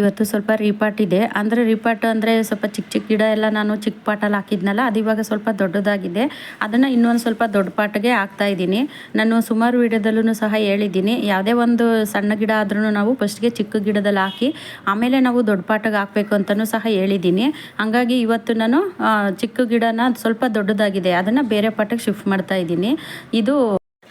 ಇವತ್ತು ಸ್ವಲ್ಪ ರೀಪಾಟ್ ಇದೆ. ಅಂದರೆ ರೀಪಾಟ್ ಅಂದರೆ ಸ್ವಲ್ಪ ಚಿಕ್ಕ ಚಿಕ್ಕ ಗಿಡ ಎಲ್ಲ ನಾನು ಚಿಕ್ಕ ಪಾಟಲ್ಲಿ ಹಾಕಿದ್ನಲ್ಲ, ಅದು ಇವಾಗ ಸ್ವಲ್ಪ ದೊಡ್ಡದಾಗಿದೆ. ಅದನ್ನು ಇನ್ನೊಂದು ಸ್ವಲ್ಪ ದೊಡ್ಡ ಪಾಟ್ಗೆ ಹಾಕ್ತಾ ಇದ್ದೀನಿ. ನಾನು ಸುಮಾರು ವಿಡಿಯೋದಲ್ಲೂ ಸಹ ಹೇಳಿದ್ದೀನಿ. ಯಾವುದೇ ಒಂದು ಸಣ್ಣ ಗಿಡ ಆದ್ರೂ ನಾವು ಫಸ್ಟ್ಗೆ ಚಿಕ್ಕ ಗಿಡದಲ್ಲಿ ಹಾಕಿ, ಆಮೇಲೆ ನಾವು ದೊಡ್ಡ ಪಾಟಿಗೆ ಹಾಕಬೇಕು ಅಂತಲೂ ಸಹ ಹೇಳಿದ್ದೀನಿ. ಹಾಗಾಗಿ ಇವತ್ತು ನಾನು ಚಿಕ್ಕ ಗಿಡನ ಸ್ವಲ್ಪ ದೊಡ್ಡದಾಗಿದೆ. ಅದನ್ನು ಬೇರೆ ಪಾಟಿಗೆ ಶಿಫ್ಟ್ ಮಾಡ್ತಾ ಇದ್ದೀನಿ. ಇದು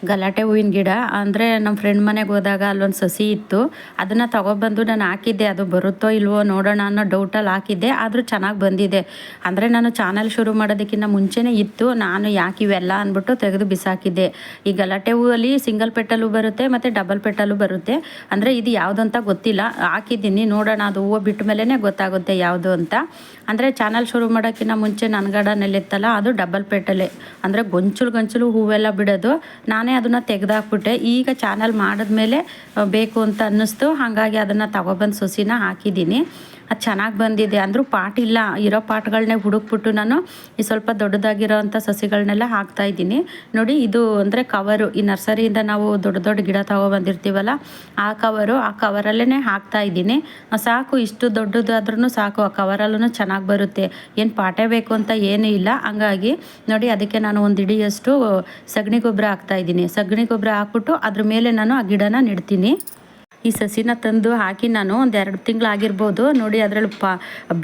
ಗಲಾಟೆ ಹೂವಿನ ಗಿಡ. ಅಂದರೆ ನಮ್ಮ ಫ್ರೆಂಡ್ ಮನೆಗೆ ಹೋದಾಗ ಅಲ್ಲೊಂದು ಸಸಿ ಇತ್ತು. ಅದನ್ನು ತೊಗೊಬಂದು ನಾನು ಹಾಕಿದ್ದೆ. ಅದು ಬರುತ್ತೋ ಇಲ್ವೋ ನೋಡೋಣ ಅನ್ನೋ ಡೌಟಲ್ಲಿ ಹಾಕಿದ್ದೆ. ಆದರೂ ಚೆನ್ನಾಗಿ ಬಂದಿದೆ. ಅಂದರೆ ನಾನು ಚಾನಲ್ ಶುರು ಮಾಡೋದಕ್ಕಿಂತ ಮುಂಚೆನೇ ಇತ್ತು. ನಾನು ಯಾಕೆ ಇವೆಲ್ಲ ಅಂದ್ಬಿಟ್ಟು ತೆಗೆದು ಬಿಸಾಕಿದ್ದೆ. ಈ ಗಲಾಟೆ ಹೂವಲ್ಲಿ ಸಿಂಗಲ್ ಪೆಟ್ಟಲ್ಲೂ ಬರುತ್ತೆ ಮತ್ತು ಡಬಲ್ ಪೆಟಲು ಬರುತ್ತೆ. ಅಂದರೆ ಇದು ಯಾವುದು ಅಂತ ಗೊತ್ತಿಲ್ಲ. ಹಾಕಿದ್ದೀನಿ. ನೋಡೋಣ, ಅದು ಹೂವು ಬಿಟ್ಟ ಮೇಲೇ ಗೊತ್ತಾಗುತ್ತೆ ಯಾವುದು ಅಂತ. ಅಂದರೆ ಚಾನಲ್ ಶುರು ಮಾಡೋಕ್ಕಿಂತ ಮುಂಚೆ ನನ್ನ ಗಾರ್ಡನಲ್ಲಿತ್ತಲ್ಲ ಅದು ಡಬಲ್ ಪೆಟಲೆ ಅಂದರೆ ಗೊಂಚಲು ಗೊಂಚಲು ಹೂವೆಲ್ಲ ಬಿಡೋದು. ನಾನೇ ಅದನ್ನು ತೆಗೆದಾಕ್ಬಿಟ್ಟೆ. ಈಗ ಚಾನಲ್ ಮಾಡಿದ್ಮೇಲೆ ಬೇಕು ಅಂತ ಅನ್ನಿಸ್ತು. ಹಾಗಾಗಿ ಅದನ್ನು ತಗೊಬಂದು ಸೊಸಿನ ಹಾಕಿದ್ದೀನಿ. ಅದು ಚೆನ್ನಾಗಿ ಬಂದಿದೆ ಅಂದರೂ ಪಾಟ್ ಇಲ್ಲ. ಇರೋ ಪಾಟ್ಗಳನ್ನೇ ಹುಡುಕ್ಬಿಟ್ಟು ನಾನು ಈ ಸ್ವಲ್ಪ ದೊಡ್ಡದಾಗಿರೋ ಸಸಿಗಳನ್ನೆಲ್ಲ ಇದ್ದೀನಿ. ನೋಡಿ, ಇದು ಅಂದರೆ ಕವರು. ಈ ನರ್ಸರಿಯಿಂದ ನಾವು ದೊಡ್ಡ ದೊಡ್ಡ ಗಿಡ ತಗೊಬಂದಿರ್ತೀವಲ್ಲ, ಆ ಕವರು, ಆ ಕವರಲ್ಲೇ ಹಾಕ್ತಾ ಇದ್ದೀನಿ. ಸಾಕು, ಇಷ್ಟು ದೊಡ್ಡದಾದ್ರೂ ಸಾಕು. ಆ ಕವರಲ್ಲೂ ಚೆನ್ನಾಗಿ ಬರುತ್ತೆ. ಏನು ಪಾಟೇ ಬೇಕು ಅಂತ ಏನೂ ಇಲ್ಲ. ಹಂಗಾಗಿ ನೋಡಿ, ಅದಕ್ಕೆ ನಾನು ಒಂದು ಇಡಿಯಷ್ಟು ಸಗಣಿ ಗೊಬ್ಬರ ಹಾಕ್ತಾಯಿದ್ದೀನಿ ಸಗಣಿ ಗೊಬ್ಬರ ಹಾಕ್ಬಿಟ್ಟು ಅದ್ರ ಮೇಲೆ ನಾನು ಆ ಗಿಡನ ನೆಡ್ತೀನಿ. ಈ ಸಸಿನ ತಂದು ಹಾಕಿ ನಾನು ಒಂದು ಎರಡು ತಿಂಗಳಾಗಿರ್ಬೋದು. ನೋಡಿ ಅದರಲ್ಲಿ ಪ,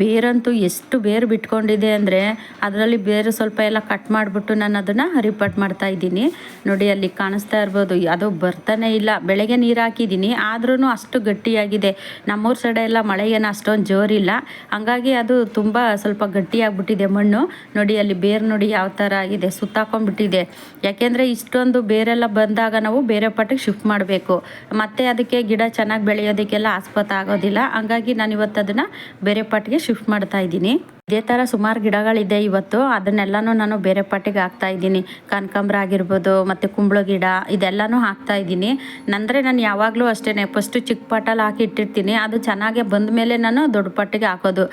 ಬೇರಂತೂ ಎಷ್ಟು ಬೇರು ಬಿಟ್ಕೊಂಡಿದೆ ಅಂದರೆ ಅದರಲ್ಲಿ ಬೇರು ಸ್ವಲ್ಪ ಎಲ್ಲ ಕಟ್ ಮಾಡಿಬಿಟ್ಟು ನಾನು ಅದನ್ನು ರಿಪೋರ್ಟ್ ಮಾಡ್ತಾ ಇದ್ದೀನಿ. ನೋಡಿ ಅಲ್ಲಿ ಕಾಣಿಸ್ತಾ ಇರ್ಬೋದು. ಅದು ಬರ್ತಾನೆ ಇಲ್ಲ. ಬೆಳಗ್ಗೆ ನೀರು ಹಾಕಿದ್ದೀನಿ. ಆದ್ರೂ ಅಷ್ಟು ಗಟ್ಟಿಯಾಗಿದೆ. ನಮ್ಮೂರ ಸಡೆ ಎಲ್ಲ ಮಳೆ ಏನು ಅಷ್ಟೊಂದು ಜೋರಿಲ್ಲ. ಹಂಗಾಗಿ ಅದು ತುಂಬ ಸ್ವಲ್ಪ ಗಟ್ಟಿಯಾಗಿಬಿಟ್ಟಿದೆ ಮಣ್ಣು. ನೋಡಿ ಅಲ್ಲಿ ಬೇರು ನೋಡಿ ಯಾವ ಥರ ಆಗಿದೆ. ಸುತ್ತಾಕೊಂಡ್ಬಿಟ್ಟಿದೆ. ಯಾಕೆಂದರೆ ಇಷ್ಟೊಂದು ಬೇರೆಲ್ಲ ಬಂದಾಗ ನಾವು ಬೇರೆ ಪಟ್ಟಿಗೆ ಶಿಫ್ಟ್ ಮಾಡಬೇಕು. ಮತ್ತು ಅದಕ್ಕೆ ಗಿಡ ಚೆನ್ನಾಗಿ ಬೆಳೆಯೋದಕ್ಕೆಲ್ಲ ಆಸ್ಪತ್ ಆಗೋದಿಲ್ಲ. ಹಂಗಾಗಿ ನಾನು ಇವತ್ತು ಅದನ್ನು ಬೇರೆ ಪಾಟ್ಗೆ ಶಿಫ್ಟ್ ಮಾಡ್ತಾ ಇದ್ದೀನಿ. ಇದೇ ಥರ ಸುಮಾರು ಗಿಡಗಳಿದೆ ಇವತ್ತು. ಅದನ್ನೆಲ್ಲನೂ ನಾನು ಬೇರೆ ಪಾಟಿಗೆ ಹಾಕ್ತಾ ಇದ್ದೀನಿ. ಕನಕಾಂಬ್ರ ಆಗಿರ್ಬೋದು, ಮತ್ತು ಕುಂಬಳ ಗಿಡ, ಇದೆಲ್ಲನೂ ಹಾಕ್ತಾ ಇದ್ದೀನಿ. ನಂದರೆ ನಾನು ಯಾವಾಗಲೂ ಅಷ್ಟೇ ಫಸ್ಟು ಚಿಕ್ಕ ಪಾಟಲ್ಲಿ ಹಾಕಿ ಇಟ್ಟಿರ್ತೀನಿ. ಅದು ಚೆನ್ನಾಗೆ ಬಂದ ಮೇಲೆ ನಾನು ದೊಡ್ಡ ಪಾಟಿಗೆ ಹಾಕೋದು.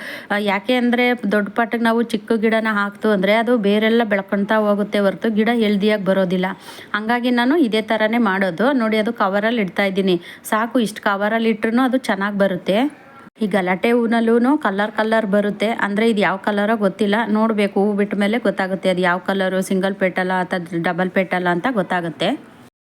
ಯಾಕೆ ಅಂದರೆ ದೊಡ್ಡ ಪಾಟಿಗೆ ನಾವು ಚಿಕ್ಕ ಗಿಡನ ಹಾಕ್ತು ಅಂದರೆ ಅದು ಬೇರೆಲ್ಲ ಬೆಳ್ಕೊಳ್ತಾ ಹೋಗುತ್ತೆ ಹೊರತು ಗಿಡ ಹೆಲ್ದಿಯಾಗಿ ಬರೋದಿಲ್ಲ. ಹಂಗಾಗಿ ನಾನು ಇದೇ ಥರನೇ ಮಾಡೋದು. ನೋಡಿ, ಅದು ಕವರಲ್ಲಿ ಇಡ್ತಾ ಇದ್ದೀನಿ. ಸಾಕು, ಇಷ್ಟು ಕವರಲ್ಲಿ ಇಟ್ರೂ ಅದು ಚೆನ್ನಾಗಿ ಬರುತ್ತೆ. ಈ ಗಲಾಟೆ ಹೂನಲ್ಲೂ ಕಲರ್ ಕಲರ್ ಬರುತ್ತೆ. ಅಂದರೆ ಇದು ಯಾವ ಕಲರೋ ಗೊತ್ತಿಲ್ಲ. ನೋಡಬೇಕು, ಹೂ ಬಿಟ್ಟ ಮೇಲೆ ಗೊತ್ತಾಗುತ್ತೆ. ಅದು ಯಾವ ಕಲರು, ಸಿಂಗಲ್ ಪೆಟಲ ಅಥವಾ ಡಬಲ್ ಪೆಟಲ ಅಂತ ಗೊತ್ತಾಗುತ್ತೆ.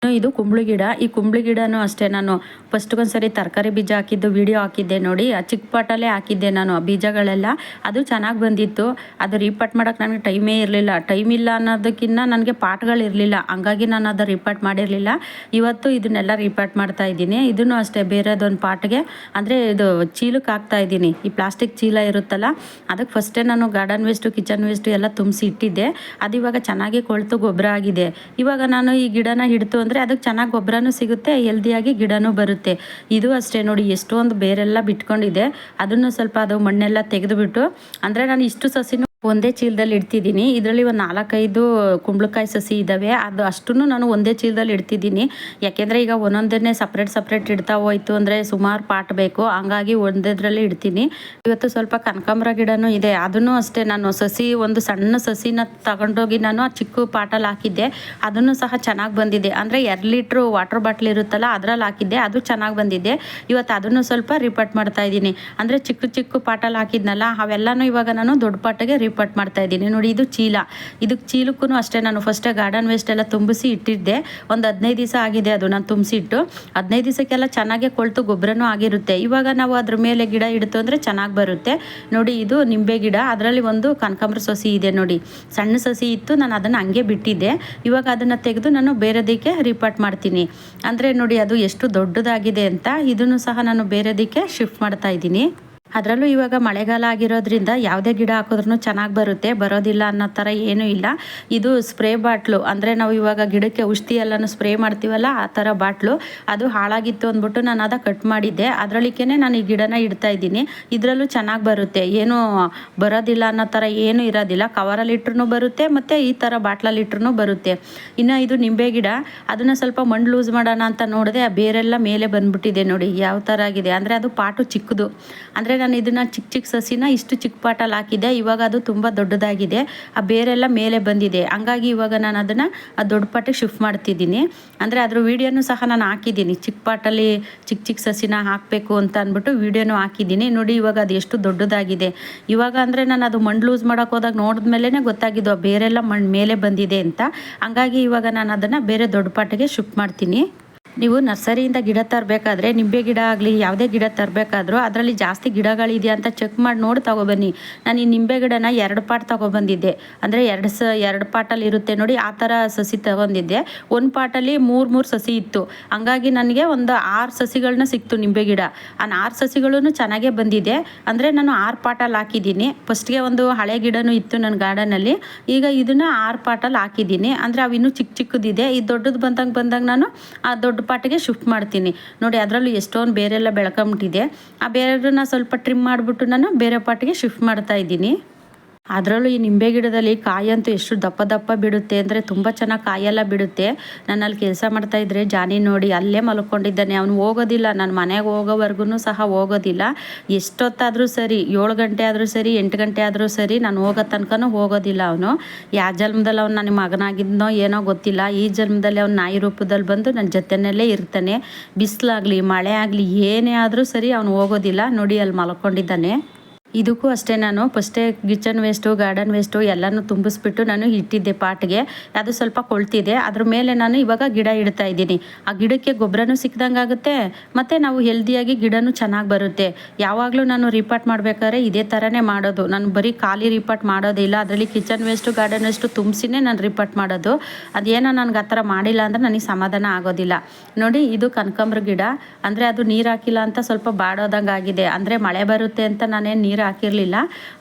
ಇದು ಕುಂಬಳಿ ಗಿಡ. ಈ ಕುಂಬಳಿ ಗಿಡನೂ ಅಷ್ಟೇ ನಾನು ಫಸ್ಟ್ಗೊಂದ್ಸರಿ ತರಕಾರಿ ಬೀಜ ಹಾಕಿದ್ದು ವಿಡಿಯೋ ಹಾಕಿದ್ದೆ ನೋಡಿ. ಆ ಚಿಕ್ಕ ಪಾಟಲ್ಲೇ ಹಾಕಿದ್ದೆ ನಾನು ಆ ಬೀಜಗಳೆಲ್ಲ. ಅದು ಚೆನ್ನಾಗಿ ಬಂದಿತ್ತು. ಅದು ರೀಪಾಟ್ ಮಾಡೋಕೆ ನನಗೆ ಟೈಮೇ ಇರಲಿಲ್ಲ. ಟೈಮ್ ಇಲ್ಲ ಅನ್ನೋದಕ್ಕಿಂತ ನನಗೆ ಪಾಟ್ಗಳಿರಲಿಲ್ಲ ಹಂಗಾಗಿ ನಾನು ಅದು ರೀಪಾಟ್ ಮಾಡಿರಲಿಲ್ಲ. ಇವತ್ತು ಇದನ್ನೆಲ್ಲ ರೀಪಾಟ್ ಮಾಡ್ತಾ ಇದ್ದೀನಿ. ಇದನ್ನು ಅಷ್ಟೇ ಬೇರೆದೊಂದು ಪಾಟ್ಗೆ. ಅಂದರೆ ಇದು ಚೀಲಕ್ಕೆ ಹಾಕ್ತಾ ಇದ್ದೀನಿ. ಈ ಪ್ಲಾಸ್ಟಿಕ್ ಚೀಲ ಇರುತ್ತಲ್ಲ, ಅದಕ್ಕೆ ಫಸ್ಟೇ ನಾನು ಗಾರ್ಡನ್ ವೇಸ್ಟು ಕಿಚನ್ ವೇಸ್ಟು ಎಲ್ಲ ತುಂಬಿಸಿ ಇಟ್ಟಿದ್ದೆ. ಅದು ಇವಾಗ ಚೆನ್ನಾಗಿ ಕೊಳ್ತು ಗೊಬ್ಬರ ಆಗಿದೆ. ಇವಾಗ ನಾನು ಈ ಗಿಡನ ಹಿಡ್ತು ಅಂದರೆ ಅದಕ್ಕೆ ಚೆನ್ನಾಗಿ ಗೊಬ್ಬರನೂ ಸಿಗುತ್ತೆ ಹೆಲ್ದಿಯಾಗಿ ಗಿಡನೂ ಬರುತ್ತೆ. ಇದು ಅಷ್ಟೇ ನೋಡಿ, ಎಷ್ಟೊಂದು ಬೇರೆಲ್ಲ ಬಿಟ್ಕೊಂಡಿದೆ. ಅದನ್ನು ಸ್ವಲ್ಪ ಅದು ಮಣ್ಣೆಲ್ಲ ತೆಗೆದುಬಿಟ್ಟು, ಅಂದರೆ ನಾನು ಇಷ್ಟು ಸಸಿನೂ ಒಂದೇ ಚೀಲದಲ್ಲಿ ಇಡ್ತಿದ್ದೀನಿ. ಇದರಲ್ಲಿ ಒಂದು ನಾಲ್ಕೈದು ಕುಂಬಳಕಾಯಿ ಸಸಿ ಇದ್ದಾವೆ ಅದು ಅಷ್ಟೂ ನಾನು ಒಂದೇ ಚೀಲದಲ್ಲಿ ಇಡ್ತಿದ್ದೀನಿ. ಯಾಕೆಂದರೆ ಈಗ ಒಂದೊಂದನ್ನೇ ಸಪ್ರೇಟ್ ಸಪ್ರೇಟ್ ಇಡ್ತಾ ಹೋಯ್ತು ಅಂದರೆ ಸುಮಾರು ಪಾಟ್ ಬೇಕು. ಹಂಗಾಗಿ ಒಂದೇದ್ರಲ್ಲಿ ಇಡ್ತೀನಿ. ಇವತ್ತು ಸ್ವಲ್ಪ ಕನಕಾಂಬರ ಗಿಡನೂ ಇದೆ. ಅದನ್ನು ಅಷ್ಟೇ ನಾನು ಸಸಿ, ಒಂದು ಸಣ್ಣ ಸಸಿನ ತಗೊಂಡೋಗಿ ನಾನು ಆ ಚಿಕ್ಕ ಪಾಟಲ್ಲಿ ಹಾಕಿದ್ದೆ. ಅದನ್ನು ಸಹ ಚೆನ್ನಾಗಿ ಬಂದಿದೆ. ಅಂದರೆ ಎರಡು ಲೀಟ್ರ್ ವಾಟರ್ ಬಾಟ್ಲ್ ಇರುತ್ತಲ್ಲ, ಅದರಲ್ಲಿ ಹಾಕಿದ್ದೆ. ಅದು ಚೆನ್ನಾಗಿ ಬಂದಿದೆ. ಇವತ್ತು ಅದನ್ನು ಸ್ವಲ್ಪ ರಿಪೋರ್ಟ್ ಮಾಡ್ತಾ ಇದ್ದೀನಿ. ಅಂದರೆ ಚಿಕ್ಕ ಚಿಕ್ಕ ಪಾಟಲ್ಲಿ ಹಾಕಿದ್ನಲ್ಲ, ಅವೆಲ್ಲನೂ ಇವಾಗ ನಾನು ದೊಡ್ಡ ಪಾಟಿಗೆ ರಿಪೋರ್ಟ್ ಮಾಡ್ತಾ ಇದ್ದೀನಿ. ನೋಡಿ, ಇದು ಚೀಲ. ಇದಕ್ಕೆ ಚೀಲಕ್ಕೂ ಅಷ್ಟೇ. ನಾನು ಫಸ್ಟೇ ಗಾರ್ಡನ್ ವೇಸ್ಟ್ ಎಲ್ಲ ತುಂಬಿಸಿ ಇಟ್ಟಿದ್ದೆ. ಒಂದು ಹದಿನೈದು ದಿವಸ ಆಗಿದೆ ಅದು ನಾನು ತುಂಬಿಸಿ ಇಟ್ಟು ಹದಿನೈದು ದಿವಸಕ್ಕೆಲ್ಲ ಚೆನ್ನಾಗೆ ಕೊಳ್ತು, ಗೊಬ್ಬರನೂ ಆಗಿರುತ್ತೆ. ಇವಾಗ ನಾವು ಅದ್ರ ಮೇಲೆ ಗಿಡ ಇಡ್ತು ಅಂದರೆ ಚೆನ್ನಾಗಿ ಬರುತ್ತೆ. ನೋಡಿ, ಇದು ನಿಂಬೆ ಗಿಡ. ಅದರಲ್ಲಿ ಒಂದು ಕನಕಾಂಬ್ರ ಸಸಿ ಇದೆ ನೋಡಿ. ಸಣ್ಣ ಸಸಿ ಇತ್ತು. ನಾನು ಅದನ್ನು ಹಂಗೆ ಬಿಟ್ಟಿದ್ದೆ. ಇವಾಗ ಅದನ್ನು ತೆಗೆದು ನಾನು ಬೇರೆದಕ್ಕೆ ರಿಪಾರ್ಟ್ ಮಾಡ್ತೀನಿ. ಅಂದರೆ ನೋಡಿ, ಅದು ಎಷ್ಟು ದೊಡ್ಡದಾಗಿದೆ ಅಂತ. ಇದನ್ನು ಸಹ ನಾನು ಬೇರೆದಕ್ಕೆ ಶಿಫ್ಟ್ ಮಾಡ್ತಾ ಇದ್ದೀನಿ. ಅದರಲ್ಲೂ ಇವಾಗ ಮಳೆಗಾಲ ಆಗಿರೋದ್ರಿಂದ ಯಾವುದೇ ಗಿಡ ಹಾಕಿದ್ರೂ ಚೆನ್ನಾಗಿ ಬರುತ್ತೆ, ಬರೋದಿಲ್ಲ ಅನ್ನೋ ಥರ ಏನೂ ಇಲ್ಲ. ಇದು ಸ್ಪ್ರೇ ಬಾಟ್ಲು. ಅಂದರೆ ನಾವು ಇವಾಗ ಗಿಡಕ್ಕೆ ಔಷಧಿ ಎಲ್ಲನೂ ಸ್ಪ್ರೇ ಮಾಡ್ತೀವಲ್ಲ, ಆ ಥರ ಬಾಟ್ಲು. ಅದು ಹಾಳಾಗಿತ್ತು ಅಂದ್ಬಿಟ್ಟು ನಾನು ಅದ ಕಟ್ ಮಾಡಿದ್ದೆ. ಅದರಲ್ಲಿಕೆ ನಾನು ಈ ಗಿಡನ ಇಡ್ತಾ ಇದ್ದೀನಿ. ಇದರಲ್ಲೂ ಚೆನ್ನಾಗಿ ಬರುತ್ತೆ. ಏನೂ ಬರೋದಿಲ್ಲ ಅನ್ನೋ ಥರ ಏನೂ ಇರೋದಿಲ್ಲ. ಕವರಲ್ಲಿ ಇಟ್ರೂ ಬರುತ್ತೆ, ಮತ್ತು ಈ ಥರ ಬಾಟ್ಲಲ್ಲಿ ಇಟ್ರೂ ಬರುತ್ತೆ. ಇನ್ನು ಇದು ನಿಂಬೆ ಗಿಡ. ಅದನ್ನು ಸ್ವಲ್ಪ ಮಣ್ಣು ಲೂಸ್ ಮಾಡೋಣ ಅಂತ ನೋಡಿದೆ ಬೇರೆಲ್ಲ ಮೇಲೆ ಬಂದ್ಬಿಟ್ಟಿದೆ ನೋಡಿ, ಯಾವ ಥರ ಆಗಿದೆ. ಅಂದರೆ ಅದು ಪಾಟು ಚಿಕ್ಕದು. ಅಂದರೆ ನಾನು ಇದನ್ನು ಚಿಕ್ಕ ಚಿಕ್ಕ ಸಸಿನ ಇಷ್ಟು ಚಿಕ್ಕ ಪಾಟಲ್ಲಿ ಹಾಕಿದ್ದೆ. ಇವಾಗ ಅದು ತುಂಬ ದೊಡ್ಡದಾಗಿದೆ. ಆ ಬೇರೆಲ್ಲ ಮೇಲೆ ಬಂದಿದೆ. ಹಂಗಾಗಿ ಇವಾಗ ನಾನು ಅದನ್ನು ಆ ದೊಡ್ಡ ಪಾಟಿಗೆ ಶಿಫ್ಟ್ ಮಾಡ್ತಿದ್ದೀನಿ. ಅಂದರೆ ಅದ್ರ ವೀಡಿಯೋನು ಸಹ ನಾನು ಹಾಕಿದ್ದೀನಿ. ಚಿಕ್ಕ ಪಾಟಲ್ಲಿ ಚಿಕ್ಕ ಚಿಕ್ಕ ಸಸಿನ ಹಾಕಬೇಕು ಅಂತ ಅಂದ್ಬಿಟ್ಟು ವೀಡಿಯೋನು ಹಾಕಿದ್ದೀನಿ. ನೋಡಿ ಇವಾಗ ಅದು ಎಷ್ಟು ದೊಡ್ಡದಾಗಿದೆ. ಇವಾಗ ಅಂದರೆ ನಾನು ಅದು ಮಣ್ಣು ಲೂಸ್ ಮಾಡೋಕೆ ಹೋದಾಗ ನೋಡಿದ್ಮೇಲೆ ಗೊತ್ತಾಗಿದ್ದು ಆ ಬೇರೆಲ್ಲ ಮಣ್ಣು ಮೇಲೆ ಬಂದಿದೆ ಅಂತ. ಹಂಗಾಗಿ ಇವಾಗ ನಾನು ಅದನ್ನು ಬೇರೆ ದೊಡ್ಡ ಪಾಟಿಗೆ ಶಿಫ್ಟ್ ಮಾಡ್ತೀನಿ. ನೀವು ನರ್ಸರಿಯಿಂದ ಗಿಡ ತರಬೇಕಾದ್ರೆ ನಿಂಬೆ ಗಿಡ ಆಗಲಿ, ಯಾವುದೇ ಗಿಡ ತರಬೇಕಾದ್ರೂ ಅದರಲ್ಲಿ ಜಾಸ್ತಿ ಗಿಡಗಳಿದೆಯಾ ಅಂತ ಚೆಕ್ ಮಾಡಿ ನೋಡಿ ತಗೊಬನ್ನಿ. ನಾನು ಈ ನಿಂಬೆ ಗಿಡನ ಎರಡು ಪಾಟ್ ತೊಗೊಬಂದಿದ್ದೆ. ಅಂದರೆ ಎರಡು ಸ, ಎರಡು ಪಾಟಲ್ಲಿ ಇರುತ್ತೆ ನೋಡಿ, ಆ ಥರ ಸಸಿ ತಗೊಂಡಿದ್ದೆ. ಒಂದು ಪಾಟಲ್ಲಿ ಮೂರು ಮೂರು ಸಸಿ ಇತ್ತು. ಹಂಗಾಗಿ ನನಗೆ ಒಂದು ಆರು ಸಸಿಗಳನ್ನ ಸಿಕ್ತು ನಿಂಬೆ ಗಿಡ. ಆ ಆರು ಸಸಿಗಳೂ ಚೆನ್ನಾಗೇ ಬಂದಿದೆ. ಅಂದರೆ ನಾನು ಆರು ಪಾಟಲ್ಲಿ ಹಾಕಿದ್ದೀನಿ. ಫಸ್ಟ್ಗೆ ಒಂದು ಹಳೆ ಗಿಡನೂ ಇತ್ತು ನನ್ನ ಗಾರ್ಡನಲ್ಲಿ ಈಗ ಇದನ್ನು ಆರು ಪಾಟಲ್ಲಿ ಹಾಕಿದ್ದೀನಿ. ಅಂದರೆ ಅವಿನ್ನೂ ಚಿಕ್ಕ ಚಿಕ್ಕದಿದೆ. ಈ ದೊಡ್ಡದು ಬಂದಂಗೆ ಬಂದಾಗ ನಾನು ಆ ದೊಡ್ಡ ಪಾಟಿಗೆ ಶಿಫ್ಟ್ ಮಾಡ್ತೀನಿ. ನೋಡಿ, ಅದರಲ್ಲೂ ಎಷ್ಟೊಂದು ಬೇರೆಲ್ಲ ಬೆಳ್ಕೊಂಬಿಟ್ಟಿದೆ. ಆ ಬೇರೆಯವ್ರನ್ನ ಸ್ವಲ್ಪ ಟ್ರಿಮ್ ಮಾಡಿಬಿಟ್ಟು ನಾನು ಬೇರೆ ಪಾಟಿಗೆ ಶಿಫ್ಟ್ ಮಾಡ್ತಾ ಇದ್ದೀನಿ. ಅದರಲ್ಲೂ ಈ ನಿಂಬೆ ಗಿಡದಲ್ಲಿ ಕಾಯಂತೂ ಎಷ್ಟು ದಪ್ಪ ದಪ್ಪ ಬಿಡುತ್ತೆ ಅಂದರೆ ತುಂಬ ಚೆನ್ನಾಗಿ ಕಾಯೆಲ್ಲ ಬಿಡುತ್ತೆ. ನಾನು ಅಲ್ಲಿ ಕೆಲಸ ಮಾಡ್ತಾ ಇದ್ದರೆ ಜಾನಿ ನೋಡಿ ಅಲ್ಲೇ ಮಲ್ಕೊಂಡಿದ್ದಾನೆ. ಅವನು ಹೋಗೋದಿಲ್ಲ. ನಾನು ಮನೆಗೆ ಹೋಗೋವರೆಗೂ ಸಹ ಹೋಗೋದಿಲ್ಲ. ಎಷ್ಟೊತ್ತಾದರೂ ಸರಿ, ಏಳು ಗಂಟೆ ಆದರೂ ಸರಿ, ಎಂಟು ಗಂಟೆ ಆದರೂ ಸರಿ ನಾನು ಹೋಗೋ ತನಕನೂ ಹೋಗೋದಿಲ್ಲ ಅವನು. ಯಾವ ಜನ್ಮದಲ್ಲಿ ಅವ್ನು ನನ್ನ ಮಗನಾಗಿದ್ದನೋ ಏನೋ ಗೊತ್ತಿಲ್ಲ. ಈ ಜನ್ಮದಲ್ಲಿ ಅವ್ನು ನಾಯಿ ರೂಪದಲ್ಲಿ ಬಂದು ನನ್ನ ಜೊತೆಯಲ್ಲೇ ಇರ್ತಾನೆ. ಬಿಸಿಲಾಗಲಿ, ಮಳೆ ಆಗಲಿ, ಏನೇ ಆದರೂ ಸರಿ ಅವನು ಹೋಗೋದಿಲ್ಲ. ನೋಡಿ ಅಲ್ಲಿ ಮಲ್ಕೊಂಡಿದ್ದಾನೆ. ಇದಕ್ಕೂ ಅಷ್ಟೇ ನಾನು ಫಸ್ಟೇ ಕಿಚನ್ ವೇಸ್ಟು, ಗಾರ್ಡನ್ ವೇಸ್ಟು ಎಲ್ಲನೂ ತುಂಬಿಸ್ಬಿಟ್ಟು ನಾನು ಇಟ್ಟಿದ್ದೆ ಪಾಟ್ಗೆ. ಅದು ಸ್ವಲ್ಪ ಕೊಳ್ತಿದೆ. ಅದ್ರ ಮೇಲೆ ನಾನು ಇವಾಗ ಗಿಡ ಇಡ್ತಾ ಇದ್ದೀನಿ. ಆ ಗಿಡಕ್ಕೆ ಗೊಬ್ಬರನೂ ಸಿಕ್ದಂಗೆ ಆಗುತ್ತೆ. ಮತ್ತು ನಾವು ಹೆಲ್ದಿಯಾಗಿ ಗಿಡನೂ ಚೆನ್ನಾಗಿ ಬರುತ್ತೆ. ಯಾವಾಗಲೂ ನಾನು ರಿಪಾರ್ಟ್ ಮಾಡಬೇಕಾದ್ರೆ ಇದೇ ಥರನೇ ಮಾಡೋದು. ನಾನು ಬರೀ ಖಾಲಿ ರಿಪಾರ್ಟ್ ಮಾಡೋದಿಲ್ಲ ಅದರಲ್ಲಿ ಕಿಚನ್ ವೇಸ್ಟು, ಗಾರ್ಡನ್ ವೇಸ್ಟು ತುಂಬಿಸಿನೇ ನಾನು ರಿಪಾರ್ಟ್ ಮಾಡೋದು. ಅದೇನೋ ನನಗೆ ಆ ಥರ ಮಾಡಿಲ್ಲ ಅಂದರೆ ನನಗೆ ಸಮಾಧಾನ ಆಗೋದಿಲ್ಲ. ನೋಡಿ, ಇದು ಕನಕಾಂಬ್ರ ಗಿಡ. ಅಂದರೆ ಅದು ನೀರು ಹಾಕಿಲ್ಲ ಅಂತ ಸ್ವಲ್ಪ ಬಾಡೋದಂಗೆ ಆಗಿದೆ. ಅಂದರೆ ಮಳೆ ಬರುತ್ತೆ ಅಂತ ನಾನೇನು ನೀರು ಹಾಕಿರಲಿಲ್ಲ.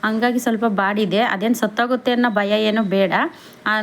ಹಂಗಾಗಿ ಸ್ವಲ್ಪ ಬಾಡಿದೆ. ಅದೇನು ಸತ್ತೋಗುತ್ತೆ ಅನ್ನೋ ಭಯ ಏನೂ ಬೇಡ.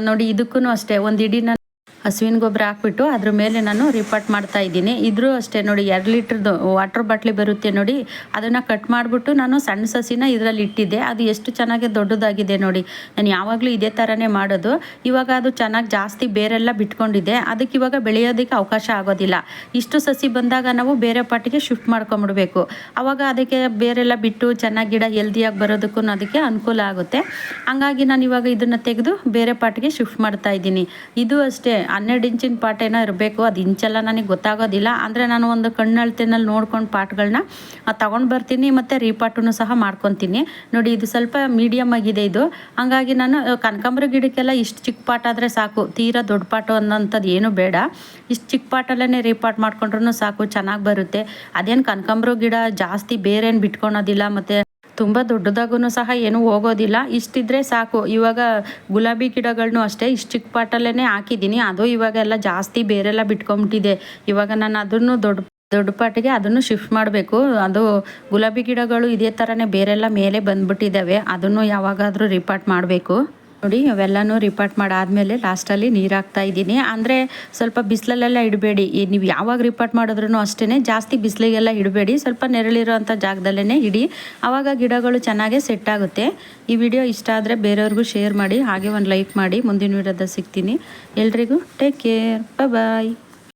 ನೋಡಿ ಇದಕ್ಕೂ ಅಷ್ಟೇ. ಒಂದು ಇಡೀ ನಾನು ಹಸುವಿನ ಗೊಬ್ಬರ ಹಾಕ್ಬಿಟ್ಟು ಅದ್ರ ಮೇಲೆ ನಾನು ರಿಪಾರ್ಟ್ ಮಾಡ್ತಾ ಇದ್ದೀನಿ. ಇದ್ರೂ ಅಷ್ಟೇ ನೋಡಿ, ಎರಡು ಲೀಟ್ರದ್ದು ವಾಟರ್ ಬಾಟ್ಲಿ ಬರುತ್ತೆ ನೋಡಿ, ಅದನ್ನು ಕಟ್ ಮಾಡಿಬಿಟ್ಟು ನಾನು ಸಣ್ಣ ಸಸಿನ ಇದರಲ್ಲಿ ಇಟ್ಟಿದ್ದೆ. ಅದು ಎಷ್ಟು ಚೆನ್ನಾಗಿ ದೊಡ್ಡದಾಗಿದೆ ನೋಡಿ. ನಾನು ಯಾವಾಗಲೂ ಇದೇ ಥರನೇ ಮಾಡೋದು. ಇವಾಗ ಅದು ಚೆನ್ನಾಗಿ ಜಾಸ್ತಿ ಬೇರೆಲ್ಲ ಬಿಟ್ಕೊಂಡಿದೆ. ಅದಕ್ಕೆ ಇವಾಗ ಬೆಳೆಯೋದಕ್ಕೆ ಅವಕಾಶ ಆಗೋದಿಲ್ಲ. ಇಷ್ಟು ಸಸಿ ಬಂದಾಗ ನಾವು ಬೇರೆ ಪಾಟಿಗೆ ಶಿಫ್ಟ್ ಮಾಡ್ಕೊಂಬಿಡ್ಬೇಕು. ಆವಾಗ ಅದಕ್ಕೆ ಬೇರೆಲ್ಲ ಬಿಟ್ಟು ಚೆನ್ನಾಗಿ ಗಿಡ ಹೆಲ್ದಿಯಾಗಿ ಬರೋದಕ್ಕೂ ಅದಕ್ಕೆ ಅನುಕೂಲ ಆಗುತ್ತೆ. ಹಂಗಾಗಿ ನಾನು ಇವಾಗ ಇದನ್ನು ತೆಗೆದು ಬೇರೆ ಪಾಟಿಗೆ ಶಿಫ್ಟ್ ಮಾಡ್ತಾ ಇದ್ದೀನಿ. ಇದು ಅಷ್ಟೇ. ಹನ್ನೆರಡು ಇಂಚಿನ ಪಾಟ್ ಇರಬೇಕು, ಅದು ಇಂಚೆಲ್ಲ ನನಗೆ ಗೊತ್ತಾಗೋದಿಲ್ಲ. ಅಂದರೆ ನಾನು ಒಂದು ಕಣ್ಣಳ್ತಿನಲ್ಲಿ ನೋಡ್ಕೊಂಡು ಪಾಟ್ಗಳನ್ನ ತಗೊಂಡು ಬರ್ತೀನಿ, ಮತ್ತು ರೀಪಾಟನ್ನು ಸಹ ಮಾಡ್ಕೊತೀನಿ. ನೋಡಿ, ಇದು ಸ್ವಲ್ಪ ಮೀಡಿಯಮ್ ಆಗಿದೆ ಇದು. ಹಂಗಾಗಿ ನಾನು ಕನಕಾಂಬರ ಗಿಡಕ್ಕೆಲ್ಲ ಇಷ್ಟು ಚಿಕ್ಕ ಪಾಟ್ ಆದರೆ ಸಾಕು. ತೀರಾ ದೊಡ್ಡ ಪಾಟು ಅನ್ನೋಂಥದ್ದು ಏನು ಬೇಡ. ಇಷ್ಟು ಚಿಕ್ಕ ಪಾಟಲ್ಲೇ ರೀಪಾಟ್ ಮಾಡ್ಕೊಂಡ್ರೂ ಸಾಕು, ಚೆನ್ನಾಗಿ ಬರುತ್ತೆ. ಅದೇನು ಕನಕಾಂಬರ ಗಿಡ ಜಾಸ್ತಿ ಬೇರೇನು ಬಿಟ್ಕೊಳೋದಿಲ್ಲ, ಮತ್ತು ತುಂಬ ದೊಡ್ಡದಾಗೂ ಸಹ ಏನೂ ಹೋಗೋದಿಲ್ಲ. ಇಷ್ಟಿದ್ರೆ ಸಾಕು. ಇವಾಗ ಗುಲಾಬಿ ಗಿಡಗಳನ್ನು ಅಷ್ಟೇ, ಇಷ್ಟು ಚಿಕ್ಕ ಪಾಟಲ್ಲೇ ಹಾಕಿದ್ದೀನಿ. ಅದು ಇವಾಗೆಲ್ಲ ಜಾಸ್ತಿ ಬೇರೆಲ್ಲ ಬಿಟ್ಕೊಂಬಿಟ್ಟಿದೆ. ಇವಾಗ ನಾನು ಅದನ್ನು ದೊಡ್ಡ ದೊಡ್ಡ ಪಾಟಿಗೆ ಅದನ್ನು ಶಿಫ್ಟ್ ಮಾಡಬೇಕು. ಅದು ಗುಲಾಬಿ ಗಿಡಗಳು ಇದೇ ಥರನೇ ಬೇರೆಲ್ಲ ಮೇಲೆ ಬಂದ್ಬಿಟ್ಟಿದ್ದಾವೆ. ಅದನ್ನು ಯಾವಾಗಾದರೂ ರಿಪಾರ್ಟ್ ಮಾಡಬೇಕು. ನೋಡಿ, ಅವೆಲ್ಲನೂ ರಿಪಾರ್ಟ್ ಮಾಡಾದಮೇಲೆ ಲಾಸ್ಟಲ್ಲಿ ನೀರು ಹಾಕ್ತಾ ಇದ್ದೀನಿ. ಅಂದರೆ ಸ್ವಲ್ಪ ಬಿಸಿಲಲ್ಲೆಲ್ಲ ಇಡಬೇಡಿ. ನೀವು ಯಾವಾಗ ರಿಪಾರ್ಟ್ ಮಾಡಿದ್ರೂ ಅಷ್ಟೇ ಜಾಸ್ತಿ ಬಿಸಿಲಿಗೆಲ್ಲ ಇಡಬೇಡಿ. ಸ್ವಲ್ಪ ನೆರಳಿರೋಂಥ ಜಾಗದಲ್ಲೇ ಇಡಿ. ಆವಾಗ ಗಿಡಗಳು ಚೆನ್ನಾಗೇ ಸೆಟ್ ಆಗುತ್ತೆ. ಈ ವಿಡಿಯೋ ಇಷ್ಟ ಆದರೆ ಬೇರೆಯವ್ರಿಗೂ ಶೇರ್ ಮಾಡಿ, ಹಾಗೆ ಒಂದು ಲೈಕ್ ಮಾಡಿ. ಮುಂದಿನ ವಿಡಿಯೋದ ಸಿಗ್ತೀನಿ. ಎಲ್ರಿಗೂ ಟೇಕ್ ಕೇರ್ ಬಾಯ್